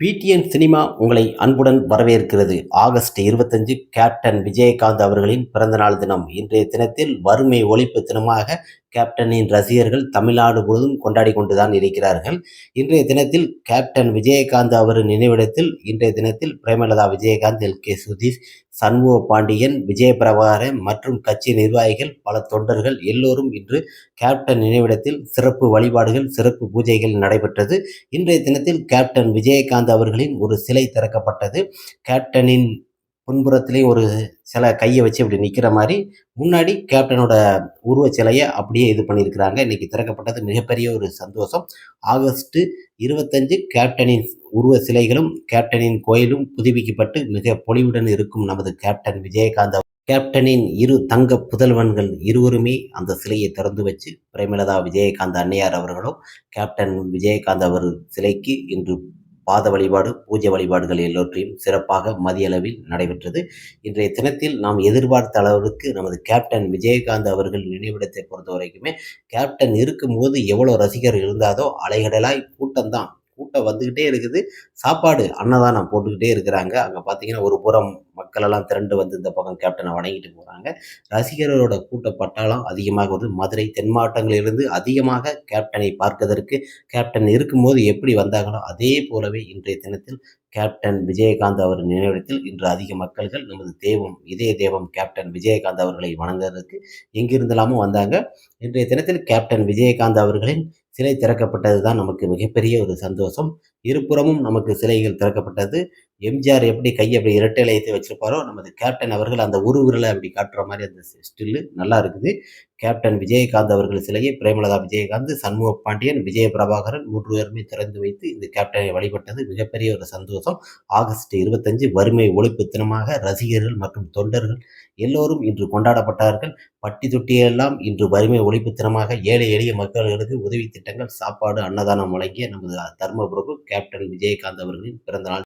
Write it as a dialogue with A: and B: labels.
A: PTN cinema உங்களை அன்புடன் வரவேற்கிறது. ஆகஸ்ட் இருபத்தஞ்சு கேப்டன் விஜயகாந்த் அவர்களின் பிறந்தநாள் தினம். இன்றைய தினத்தில் வறுமை ஒழிப்பு தினமாக கேப்டனின் ரசிகர்கள் தமிழ்நாடு முழுவதும் கொண்டாடி கொண்டுதான் இருக்கிறார்கள். இன்றைய தினத்தில் கேப்டன் விஜயகாந்த் அவர் நினைவிடத்தில் இன்றைய தினத்தில் பிரேமலதா விஜயகாந்த் எல் கே சுதீஷ் சண்முக பாண்டியன் விஜயபிரபாகரன் மற்றும் கட்சி நிர்வாகிகள் பல தொண்டர்கள் எல்லோரும் இன்று கேப்டன் நினைவிடத்தில் சிறப்பு வழிபாடுகள் சிறப்பு பூஜைகள் நடைபெற்றது. இன்றைய தினத்தில் கேப்டன் விஜயகாந்த் அவர்களின் ஒரு சிலை திறக்கப்பட்டது. கேப்டனின் பின்புறத்துலேயும் ஒரு சில கையை வச்சு அப்படி நிற்கிற மாதிரி முன்னாடி கேப்டனோட உருவ சிலையை அப்படியே இது பண்ணியிருக்கிறாங்க. இன்றைக்கி திறக்கப்பட்டது மிகப்பெரிய ஒரு சந்தோஷம். ஆகஸ்ட்டு இருபத்தஞ்சு கேப்டனின் உருவ சிலைகளும் கேப்டனின் கோயிலும் புதுப்பிக்கப்பட்டு மிக பொலிவுடன் இருக்கும் நமது கேப்டன் விஜயகாந்த் கேப்டனின் இரு தங்க புதல்வன்கள் இருவருமே அந்த சிலையை திறந்து வச்சு பிரேமலதா விஜயகாந்த் அன்னையார் அவர்களும் கேப்டன் விஜயகாந்த் அவர் சிலைக்கு இன்று பாத வழிபாடு பூஜை வழிபாடுகள் எல்லோற்றையும் சிறப்பாக மதியளவில் நடைபெற்றது. இன்றைய தினத்தில் நாம் எதிர்பார்த்த அளவிற்கு நமது கேப்டன் விஜயகாந்த் அவர்கள் நினைவிடத்தை பொறுத்த வரைக்குமே கேப்டன் இருக்கும்போது எவ்வளோ ரசிகர் இருந்தாதோ அலைகடலாய் கூட்டம்தான் கூட்டம் வந்துக்கிட்டே இருக்குது. சாப்பாடு அன்னதானம் போட்டுக்கிட்டே இருக்கிறாங்க. அங்கே பார்த்தீங்கன்னா ஒரு புறம் மக்களெல்லாம் திரண்டு வந்து இந்த பக்கம் கேப்டனை வணங்கிட்டு போகிறாங்க ரசிகர்களோட கூட்ட பட்டாளம் அதிகமாக வருது மதுரை தென் மாவட்டங்களிலிருந்து அதிகமாக கேப்டனை பார்ப்பதற்கு கேப்டன் இருக்கும்போது எப்படி வந்தாங்களோ அதே போலவே இன்றைய தினத்தில் கேப்டன் விஜயகாந்த் அவர் நினைவிடத்தில் இன்று அதிக மக்கள்கள் நமது தெய்வம் இதய தெய்வம் கேப்டன் விஜயகாந்த் அவர்களை வணங்குவதற்கு எங்கிருந்தெல்லாமும் வந்தாங்க. இன்றைய தினத்தில் கேப்டன் விஜயகாந்த் அவர்களின் சிலை திறக்கப்பட்டது தான் நமக்கு மிகப்பெரிய ஒரு சந்தோஷம். இருபுறமும் நமக்கு சிலைகள் திறக்கப்பட்டது. எம்ஜிஆர் எப்படி கையை அப்படி இரட்டை இலையத்தை வச்சிருப்பாரோ நமது கேப்டன் அவர்கள் அந்த ஒரு விரலை அப்படி காட்டுற மாதிரி அந்த ஸ்டில்லு நல்லா இருக்குது. கேப்டன் விஜயகாந்த் அவர்கள் சிலையை பிரேமலதா விஜயகாந்த் சண்முக பாண்டியன் விஜய பிரபாகரன் மூன்று பேருமே திறந்து வைத்து இந்த கேப்டனை வழிபட்டது மிகப்பெரிய ஒரு சந்தோஷம். ஆகஸ்ட் இருபத்தஞ்சு வறுமை ஒழிப்பு தினமாக ரசிகர்கள் மற்றும் தொண்டர்கள் எல்லோரும் இன்று கொண்டாடப்பட்டார்கள். பட்டி தொட்டியெல்லாம் இன்று வறுமை ஒழிப்பு தினமாக ஏழை எளிய மக்களுக்கு உதவி திட்டங்கள் சாப்பாடு அன்னதானம் வழங்கிய நமது தர்மபுரம் கேப்டன் விஜயகாந்த் அவர்களின் பிறந்தநாள்